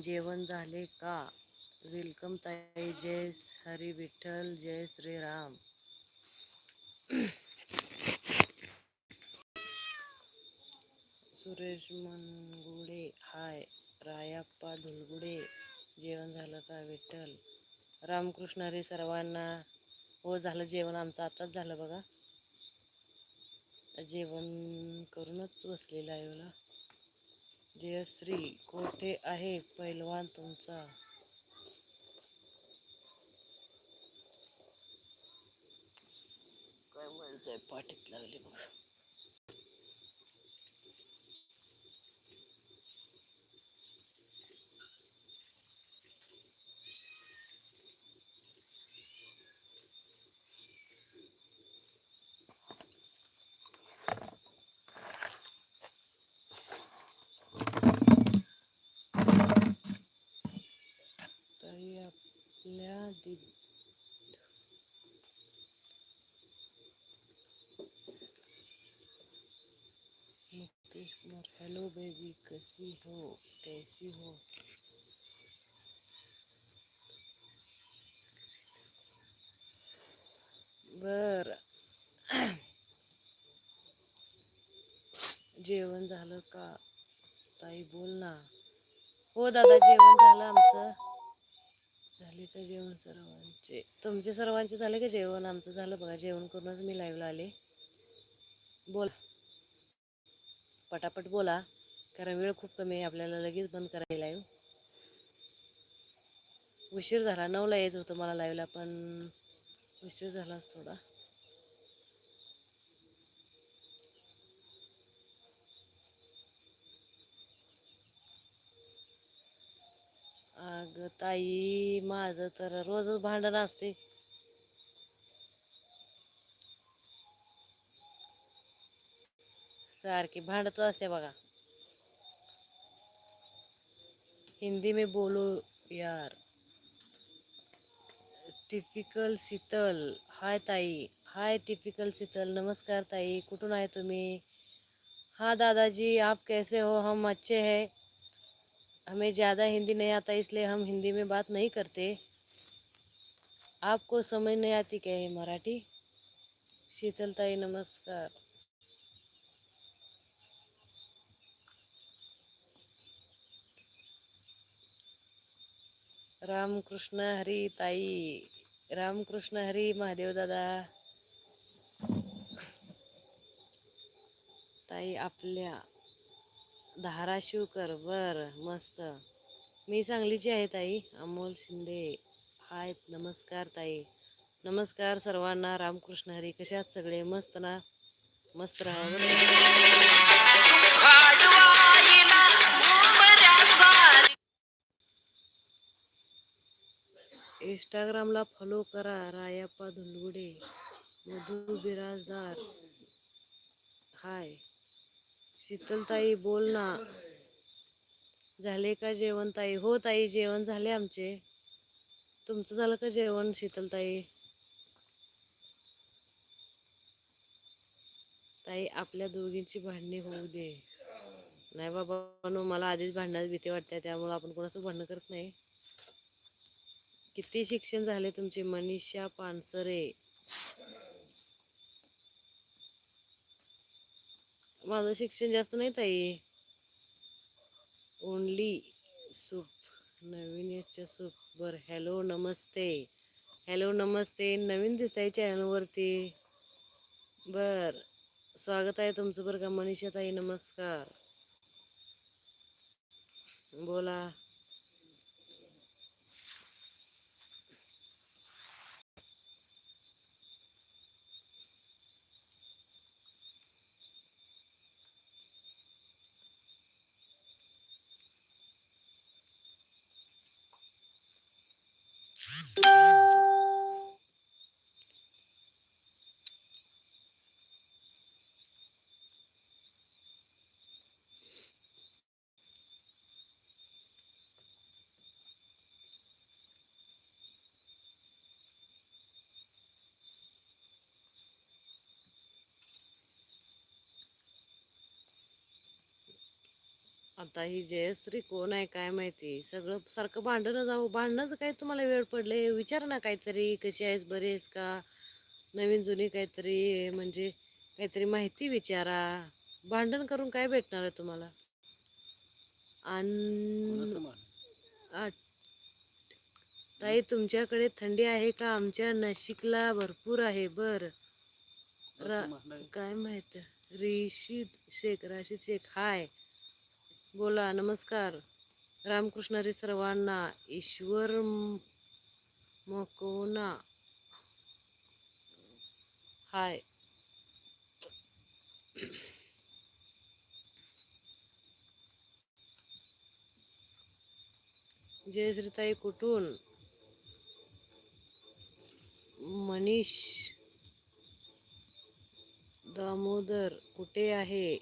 जेवण झाले का? वेलकम ताई जय हरी विठ्ठल जय श्रीराम. सुरेश मनगुडे हाय. रायाप्पा धुलगुडे जेवण झालं का विठ्ठल? रामकृष्ण हरी सर्वांना. हो झालं जेवण आमचं आताच झालं बघा. जेवण करूनच बसलेलं आहे मला जयश्री कोठे आहे पैलवान तुमचा? काय माणसं आहे पाठीत लागले मग ताई आपल्या दि मुकेश कुमार हेलो बेबी कसी हो कैसी हो बर. जेवण झालं का? ताई बोल ना. हो दादा जेवण झालं आमचं. झाले का जेवण सर्वांचे? तुमचे सर्वांचे झाले का जेवण? आमचं झालं बघा जेवण करूनच मी लाईव्हला आले. बोल. पटापट बोला कारण वेळ खूप कमी आहे आपल्याला लगेच बंद करायला लाईव्ह उशीर झाला नऊला यायचं होतं मला लाईव्हला पण उशीर झालाच थोडा. अगं ताई, माझं तर रोजच भांडण असते. सारखी भांडत असते हिंदी में बोलो यार. टिपिकल शीतल. हाय ताई, हाय टिपिकल शीतल. नमस्कार ताई, कुठून आहे तुम्ही? हाँ दादाजी, आप कैसे हो? हम अच्छे हैं. हमें ज़्यादा हिंदी नहीं आता, इसलिए हम हिंदी में बात नहीं करते। आपको समझ नहीं आती क्या है मराठी? शीतल ताई नमस्कार। रामकृष्ण हरी ताई, रामकृष्ण हरी महादेव दादा। ताई आपल्या धाराशिवकर बर मस्त. मी सांगलीची आहे ताई अमोल शिंदे. हाय नमस्कार ताई. नमस्कार सर्वांना रामकृष्ण हरी. कशात सगळे? मस्त ना? मस्त राहा इंस्टाग्रामला फॉलो करा रायाप्पा धुलगुडे मधु बिराजदार. हाय. शीतलताई बोल ना. झाले का जेवण ताई? हो ताई जेवण झाले आमचे. तुमचं झालं का जेवण शीतलताई? ताई आपल्या दोघींची भांडणी होऊ दे. नाही बाबा मला आधीच भांडण्यात भीती वाटते त्यामुळे आपण कोणाचं भांडणं करत नाही. किती शिक्षण झाले तुमचे मनीषा पानसरे. माझं शिक्षण जास्त नाही ताई. ओनली सूप नवीन याच्या सूप बर हॅलो नमस्ते. हॅलो नमस्ते. नवीन दिसताय चॅनलवरती बर स्वागत आहे तुमचं बरं का मनीषा ताई नमस्कार. बोला. आता ही जयश्री कोण आहे काय माहिती? सगळं सारखं भांडणं जाऊ भांडणंच काय तुम्हाला वेळ पडले विचार ना काहीतरी कशी आहेस बरी आहेस का? नवीन जुनी काहीतरी म्हणजे काहीतरी माहिती विचारा. भांडण करून काय भेटणार आहे तुम्हाला? आणि ताई तुमच्याकडे थंडी आहे का? आमच्या नाशिकला भरपूर आहे बर. काय माहीत? रिशी शेख राशीद शेख हाय. बोला नमस्कार. रामकृष्णारी सर्वांना ईश्वर मकोना. हाय. जयश्रीताई कुठून? मनीष दामोदर कुठे आहे?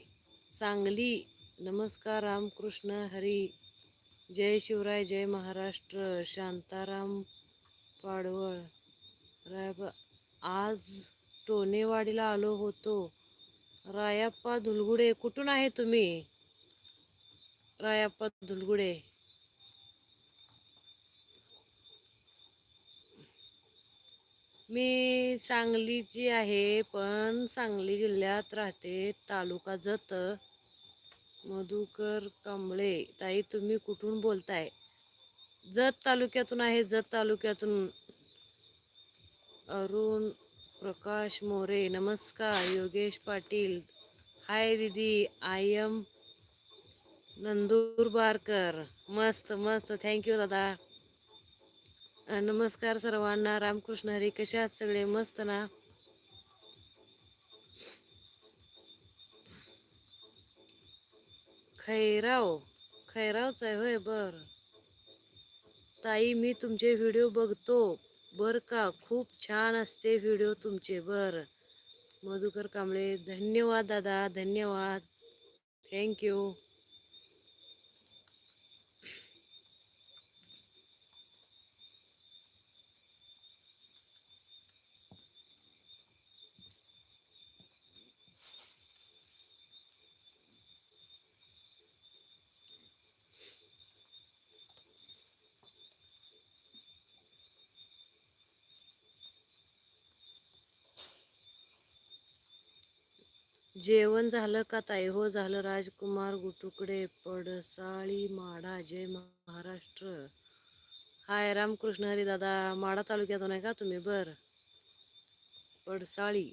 सांगली. नमस्कार रामकृष्ण हरी. जय शिवराय जय महाराष्ट्र. शांताराम पाडवळ. रायबा आज टोनेवाडीला आलो होतो. रायाप्पा धुलगुडे कुठून आहे तुम्ही? रायाप्पा धुलगुडे. मी सांगलीची आहे पण सांगली जिल्ह्यात राहते तालुका जत. मधुकर कांबळे ताई तुम्ही कुठून बोलताय? जत तालुक्यातून आहे जत तालुक्यातून. अरुण प्रकाश मोरे नमस्कार. योगेश पाटील. हाय दीदी आय एम नंदुरबारकर. मस्त मस्त. थँक्यू दादा. नमस्कार सर्वांना. रामकृष्ण हरी कशा आहात सगळे? मस्त ना? खैराव खैरावच आहे होय बर. ताई मी तुमचे व्हिडिओ बघतो. बर का? खूप छान असते व्हिडिओ तुमचे. बर. मधुकर कांबळे धन्यवाद दादा धन्यवाद. थँक्यू जेवण झालं का ताई? हो झालं. राजकुमार गुटुकडे पडसाळी माढा जय महाराष्ट्र. हाय रामकृष्ण हरी दादा. माढा तालुक्यातून आहे का तुम्ही? बर. पडसाळी.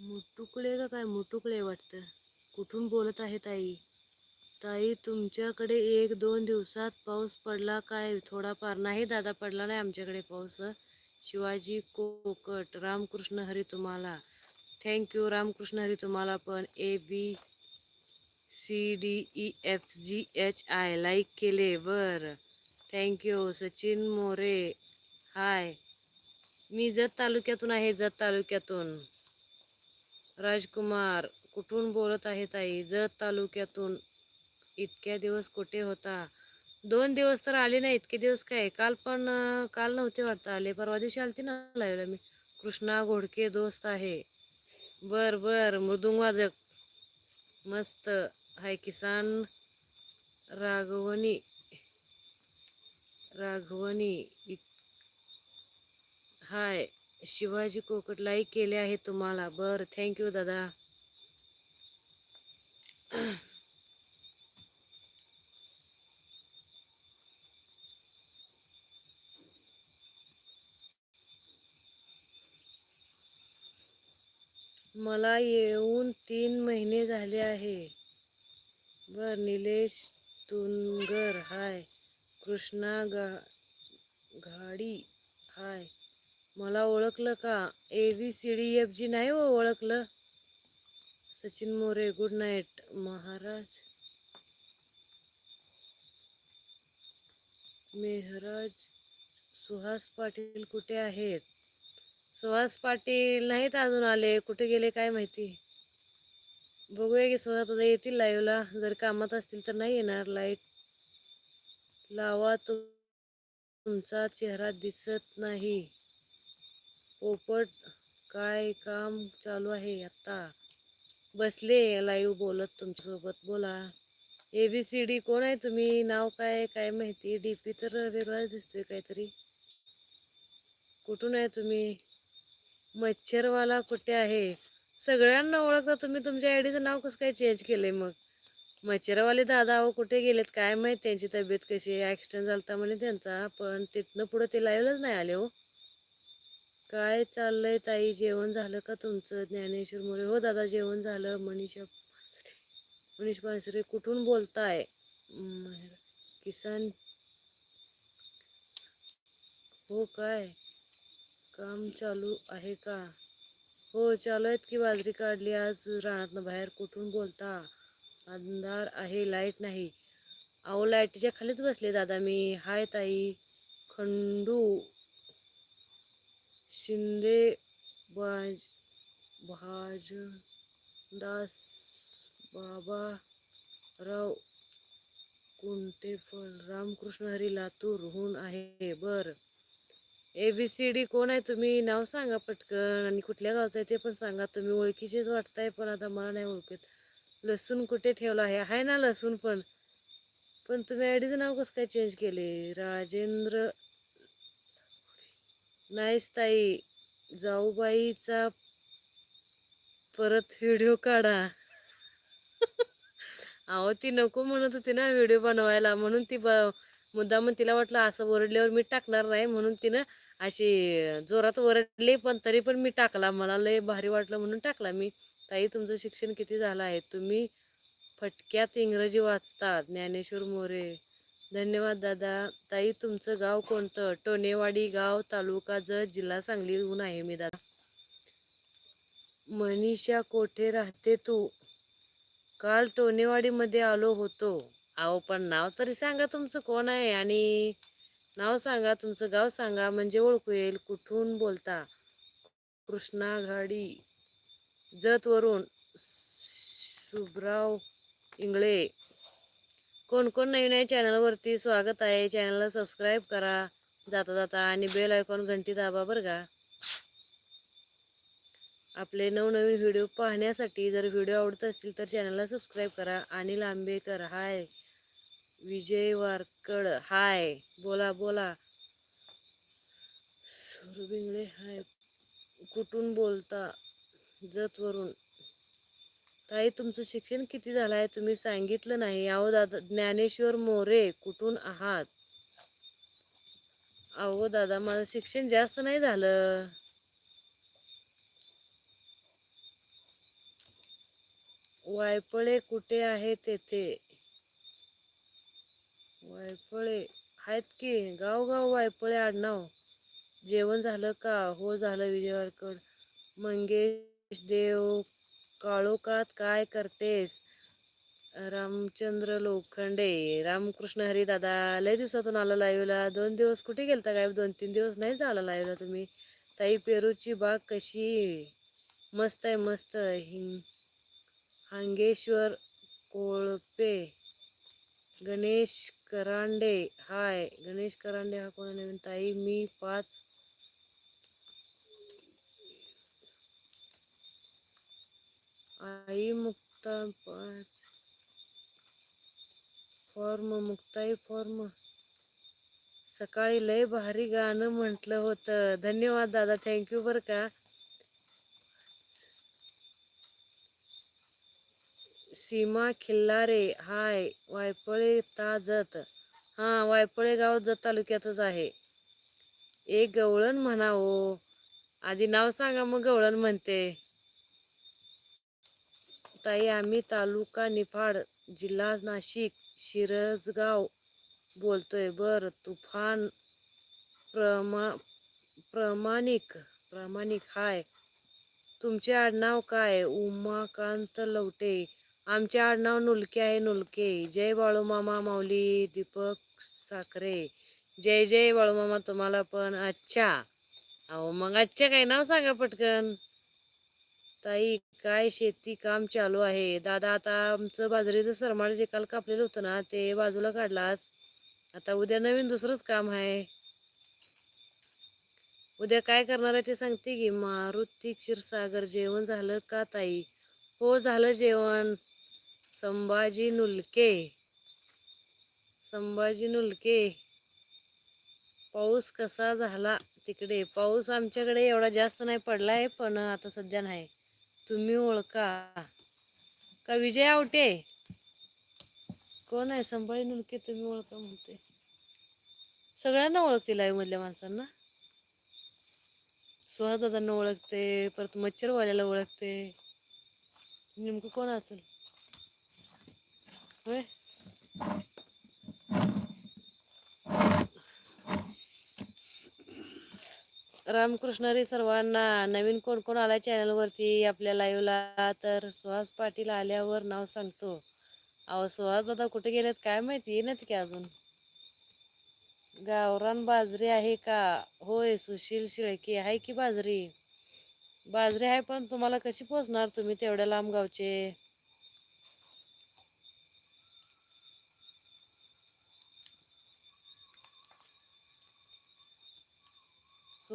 मुटुकडे का काय? मुटुकडे वाटतं. कुठून बोलत आहे ताई? ताई तुमच्याकडे एक दोन दिवसात पाऊस पडला काय? थोडाफार नाही दादा पडला नाही आमच्याकडे पाऊस. शिवाजी कोकट रामकृष्ण हरी तुम्हाला. थँक्यू रामकृष्ण हरी तुम्हाला पण. A B C D E F G H I like केले. बर. Thank you Sachin More. Hi मी जत तालुक्यातून आहे जत तालुक्यातून. राजकुमार कुठून बोलत आहे ताई? जत तालुक्यातून. इतक्या दिवस कुठे होता? दोन दिवस तर आले नाही इतके दिवस काय? काल पण काल नव्हते वाटतं आले. परवा दिवशी आलती ना लावलं मी. कृष्णा घोडके दोस्त आहे. बर बर. मृदुंग वाजक. मस्त. हाय किसान राघवनी. राघवनी. हाय. शिवाजी कोकट लाईक केले आहे तुम्हाला. बर. थँक्यू दादा. मला येऊन तीन महिने झाले आहे. बर निलेश तुनगर हाय कृष्णा गा घाडी हाय. मला ओळखलं का? A B C D F G नाही हो ओळखलं. Sachin More good night Maharaj. मेहराज सुहास पाटील कुठे आहेत? सुहास पाटील नाहीत अजून आले. कुठे गेले काय माहिती? बघूया की सुहास उद्या येतील लाईव्हला जर कामात असतील तर नाही येणार. लाइट लावा तुमचा चेहरा दिसत नाही. पोपट काय काम चालू आहे आता? बसले लाईव्ह बोलत तुमच्यासोबत. बोला. ए बी सी डी कोण आहे तुम्ही? नाव काय? काय माहिती? डी पी तर वेगळाच दिसतोय काहीतरी. कुठून आहे तुम्ही? मच्छरवाला कुठे आहे? सगळ्यांना ओळखता तुम्ही. तुमच्या आयडीचं नाव कसं काय चेंज केलंय मग? मच्छरवाले दादा अहो कुठे गेलेत? काय माहीत त्यांची तब्येत कशी आहे? ॲक्सिडेंट झाला म्हणे त्यांचा पण तिथनं पुढं ते लाईव्हच नाही आले हो. काय चाललंय ताई? जेवण झालं का तुमचं? ज्ञानेश्वर मोरे. हो दादा जेवण झालं. मनीषा मनीष पानसरे कुठून बोलताय? किसान. हो काय? काम चालू आहे का? हो चालू आहेत की बाजरी काढली. आज रानातनं बाहेर कुठून बोलता? अंधार आहे लाइट नाही. अहो लाईटीच्या खालीच बसले दादा मी. हाय ताई. खंडू. शिंदे बाज भाज दास बाबा राव कोणते फळ रामकृष्ण हरी लातूरहून आहे. बरं. ए बी सी डी कोण आहे? तुम्ही नाव सांगा पटकन. आणि कुठल्या गावचं आहे ते पण सांगा. तुम्ही ओळखीचेच वाटताय पण आता मला नाही ओळखत. लसूण कुठे ठेवला आहे? आहे ना लसूण पण. पण तुम्ही आयडीचं नाव कसं काय चेंज केले? राजेंद्र नाहीच ताई जाऊबाईचा परत व्हिडिओ काढा. अहो ती नको म्हणत होती ना व्हिडिओ बनवायला. म्हणून ती ब मुद्दामून तिला वाटलं असं ओरडल्यावर मी टाकणार नाही. म्हणून तिनं अशी जोरात ओरडले पण तरी पण मी टाकला. मला लय भारी वाटलं म्हणून टाकला मी. ताई तुमचं शिक्षण किती झालं आहे? तुम्ही फटक्यात इंग्रजी वाचता ज्ञानेश्वर मोरे. धन्यवाद दादा. ताई तुमचं गाव कोणतं? टोनेवाडी गाव तालुका जत जिल्हा सांगलीहून आहे मी दादा. मनीषा कोठे राहते तू? काल टोनेवाडीमध्ये आलो होतो. अहो पण नाव तरी सांगा तुमचं कोण आहे आणि नाव सांगा तुमचं गाव सांगा म्हणजे ओळखू येईल. कुठून बोलता? कृष्णा घाडी जतवरून शुभराव इंगळे. कोण कोण नवीन आहे चॅनलवरती? स्वागत आहे. चॅनलला सबस्क्राईब करा. जाता जाता आणि बेल आयकॉन घंटी दाबा बरं का. आपले नवनवीन व्हिडिओ पाहण्यासाठी जर व्हिडिओ आवडत असतील तर चॅनलला सबस्क्राईब करा आणि लांबेकर हाय! विजय वारकड हाय बोला बोला. सुरबिंगळे हाय कुठून बोलता? जतवरून. ताई तुमचं शिक्षण किती झालं आहे तुम्ही सांगितलं नाही. अहो दादा ज्ञानेश्वर मोरे कुठून आहात? अहो दादा माझं शिक्षण जास्त नाही झालं. वायपळे कुठे आहे तेथे? वायफळे आहेत की? गाव गाव वायफळे आडनाव. जेवण झालं का? हो झालं विजयवारकड मंगेश देव काळोखात काय करतेस? रामचंद्र लोखंडे. रामकृष्ण हरी दादा लय दिवसातून आला लाईव्हला दोन दिवस कुठे गेलता काय दोन तीन दिवस नाही झाला लाईव्हला तुम्ही. ताई पेरूची बाग कशी? मस्त आहे मस्त. हिंग हांगेश्वर कोळपे. गणेश करांडे हाय. गणेश करांडे हा कोण नवीन? ताई मी पाच. आई मुक्ता पाच. Farm Muktai farm. सकाळी लय भारी गाणं म्हटलं होतं. धन्यवाद दादा थँक्यू बरं का. सीमा खिल्लारे हाय वायपळे ताजत हां वायपळे गाव जत तालुक्यातच आहे. एक गवळण म्हणा हो आधी नाव सांगा मग गवळण म्हणते. ताई आम्ही तालुका निफाड जिल्हा नाशिक शिरजगाव बोलतोय. बर तुफान प्रमा प्रमाणिक प्रामाणिक हाय. तुमचे आडनाव काय? उमाकांत लवटे. आमचे आडनाव नुलके आहे नुलके. जय बाळूमामा माऊली दीपक साखरे. जय जय बाळूमामा तुम्हाला पण. अच्छा. अहो मग अच्छा काय नाव सांगा पटकन? ताई काय शेती काम चालू आहे? दादा आता आमचं बाजरीचं सरमाळ जे काल कापलेलं होतं ना ते बाजूला काढलास. आता उद्या नवीन दुसरंच काम आहे. उद्या काय करणार आहे ते सांगते की मारुती क्षीरसागर जेवण झालं का ताई? हो झालं जेवण. संभाजी नुलके. संभाजी नुलके. पाऊस कसा झाला तिकडे? पाऊस आमच्याकडे एवढा जास्त नाही पडला आहे पण आता सध्या नाही. तुम्ही ओळखा. का विजय आवटे? कोण आहे संभाजी नुलके? तुम्ही ओळखा म्हणते. सगळ्यांना ओळखते लाईव्ह मधल्या माणसांना. सुहासदादांना ओळखते परत मच्छरवाल्याला ओळखते. नेमकं कोण असेल? होय. रामकृष्णरी सर्वांना नवीन कोण कोण आलाय चॅनलवरती आपल्या लाईव्हला तर सुहास पाटील आल्यावर नाव सांगतो. अहो सुहास दादा कुठे गेलेत? काय माहिती? येणार की अजून? गावरान बाजरी आहे का? होय सुशील शिळके आहे की बाजरी? बाजरी आहे पण तुम्हाला कशी पोचणार तुम्ही तेवढ्या लांब गावचे?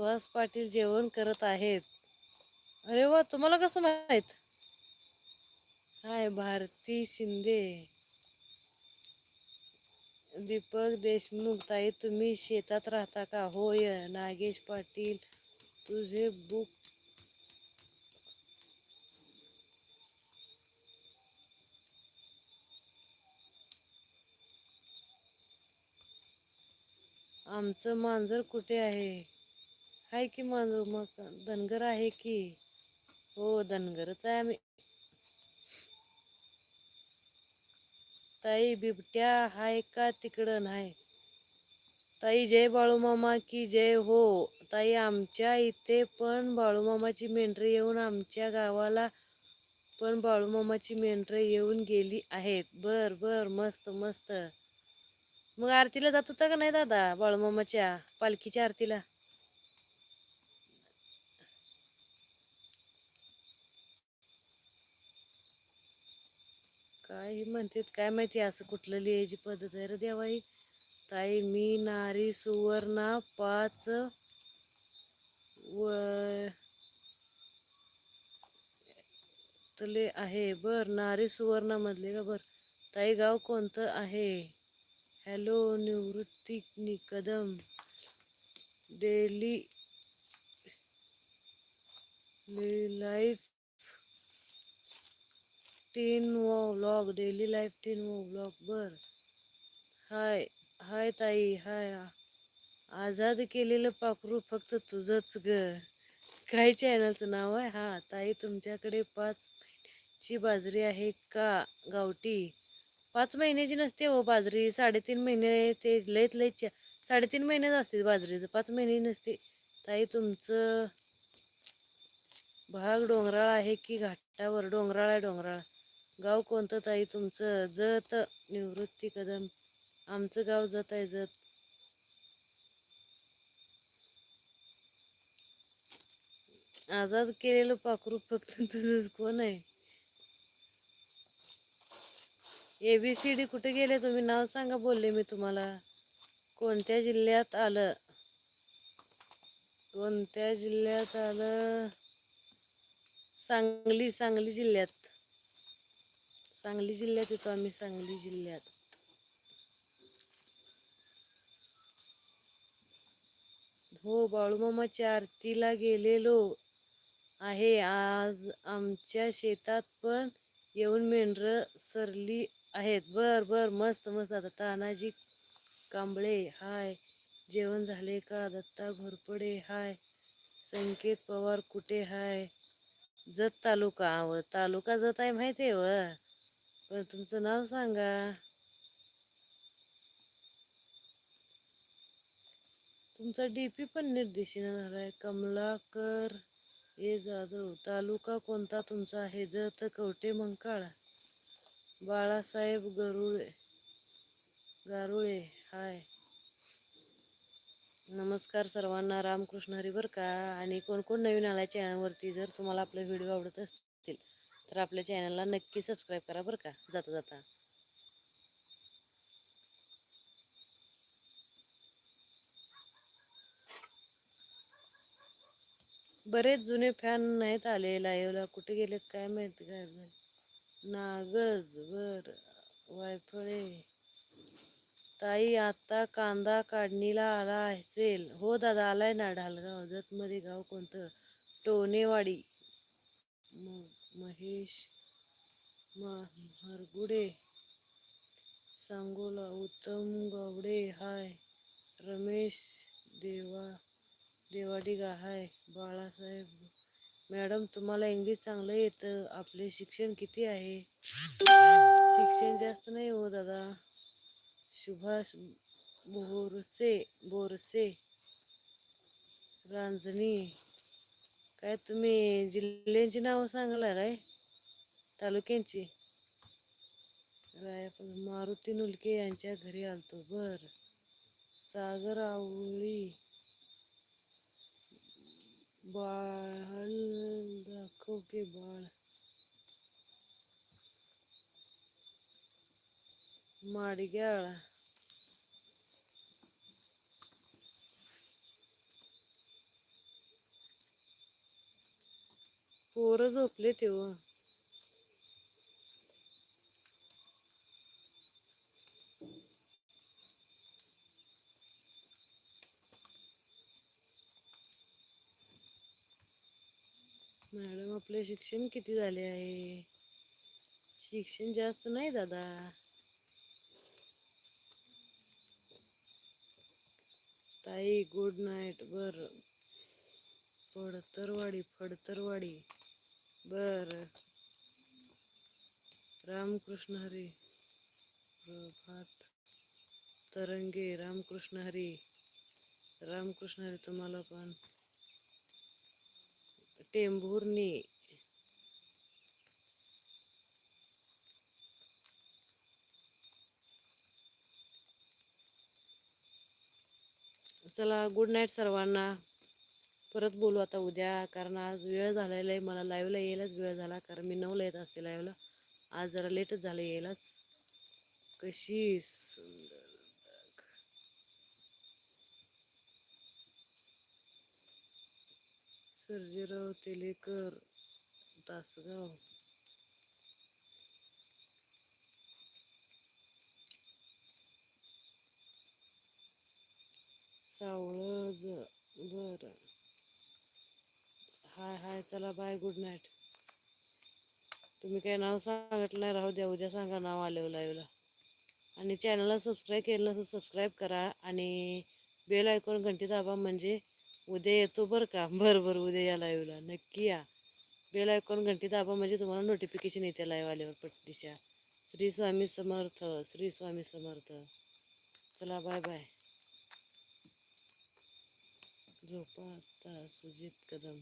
सुहास पाटील जेवण करत आहेत. अरे वा तुम्हाला कसं माहीत? हाय भारती शिंदे? दीपक देशमुख ताई तुम्ही शेतात राहता का? होय नागेश पाटील तुझे बुक आमचं मांजर कुठे आहे? आहे की माझं मग धनगर आहे की? हो धनगरच आहे आम्ही. ताई बिबट्या हाय का तिकडं नाही? ताई जय बाळूमामा की जय हो. ताई आमच्या इथे पण बाळूमामाची मेंढरे येऊन आमच्या गावाला पण बाळूमामाची मेंढरे येऊन गेली आहेत. बर बर मस्त मस्त. मग आरतीला जात होता का नाही दादा बाळूमामाच्या? पालखीच्या आरतीला? काय म्हणतात काय माहिती असं कुठलं लिहायची पद्धत आहे रे देवाई? ताई मी नारी सुवर्णा पाच व तले आहे. बर नारी सुवर्णा मधले का? बर. ताई गाव कोणतं आहे? Hello Nivrutti Nikdam daily life teen vlog daily life teen vlog बर. हाय हाय ताई हाय. आझाद केलेलं पाखरू फक्त तुझंच ग. काय चॅनलचं नाव आहे? हा ताई तुमच्याकडे पाच महिन्याची बाजरी आहे का? गावठी. पाच महिन्याची नसते हो बाजरी. साडेतीन महिने ते लयत लयत साडेतीन महिनेच असते बाजरीचं. पाच महिने नसते. ताई तुमचं भाग डोंगराळ आहे की घाटावर? डोंगराळ आहे डोंगराळ. गाव कोणतं ताई तुमचं? जत निवृत्ती कदम. आमचं गाव जत आहे जत. आजाद केलेलं पाखरू फक्त तुझं कोण आहे? एबीसीडी कुठे गेले तुम्ही? नाव सांगा बोलले मी तुम्हाला. कोणत्या जिल्ह्यात आलं? कोणत्या जिल्ह्यात आलं? सांगली सांगली जिल्ह्यात. सांगली जिल्ह्यात येतो आम्ही सांगली जिल्ह्यात. हो बाळूमामाच्या आरतीला गेलेलो आहे. आज आमच्या शेतात पण येऊन मेंढरं सरली आहेत. बर बर मस्त मस्त. आता तानाजी कांबळे हाय. जेवण झाले का? दत्ता घोरपडे हाय. संकेत पवार कुठे हाय? जत तालुका व तालुका जत आहे माहिती आहे व? पण तुमचं नाव सांगा. तुमचा डीपी पण निर्देशिना झालाय कमलाकर ए जाधव तालुका कोणता तुमचा आहे? जत कवटे मंकाळ. बाळासाहेब गरुळे गारुळे हाय. नमस्कार सर्वांना. रामकृष्ण हरी बर का? आणि कोण कोण नवीन आला चॅनलवरती जर तुम्हाला आपले व्हिडिओ आवडत असतील तर आपल्या चॅनलला नक्की सबस्क्राईब करा बरं का जाता जाता. बरेच जुने फॅन नाहीत आले लाईव्हला कुठे गेलेत काय माहीत काय नागज बर वायफळे. ताई आता कांदा काढणीला आला असेल. हो दादा आलाय ना ढालगाव जतमध्ये गाव कोणतं? टोनेवाडी म महेश हरगुडे सांगोला उत्तम Gawde hi Ramesh Deva Devadiga hi Babasaheb madam तुम्हाला इंग्लिश चांगलं येतं. आपले शिक्षण किती आहे? शिक्षण जास्त नाही हो दादा. सुभाष बोरसे बोरसे रांजणी काय तुम्ही जिल्ह्यांची नावं सांगला काय? तालुक्यांची? आपण मारुती नुलके यांच्या घरी आलतो. बर. सागर आवळी. बाळ दाखव के बाळ. माडग्याळ. पोरं झोपले तेव्हा हो. मॅडम आपले शिक्षण किती झाले आहे? शिक्षण जास्त नाही दादा. ताई गुड नाईट बर. पडतरवाडी फडतरवाडी बर. रामकृष्ण हरी. प्रभात तरंगे रामकृष्ण हरी. रामकृष्ण हरी तुम्हाला पण. टेंभुर्णी. चला गुड नाईट सर्वांना. परत बोलू आता उद्या कारण आज वेळ झालेला आहे. मला लाईव्हला यायलाच वेळ झाला कारण मी नऊला येत असते लाईव्हला आज जरा लेटच झालं यायलाच. कशी सुंदर सर्जेराव तेलेकर तासगाव. सावळज बर. हाय हाय चला बाय गुड नाईट तुम्ही काय नाव सांगितलं नाही राहू द्या उद्या सांगा नाव आलेव लाईव्हला आणि चॅनलला सबस्क्राईब केलं नसेल सबस्क्राईब करा. आणि बेल ऐकून घंटी दाबा म्हणजे उद्या येतो बरं का? बरं बरं उद्या या लाईव्हला नक्की या. बेल ऐकून घंटी दाबा म्हणजे तुम्हाला नोटिफिकेशन येते लाईव्ह आल्यावर पट्टीच्या. श्री स्वामी समर्थ श्री स्वामी समर्थ. चला बाय बाय झोपा आता सुजित कदम.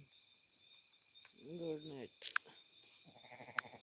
Good night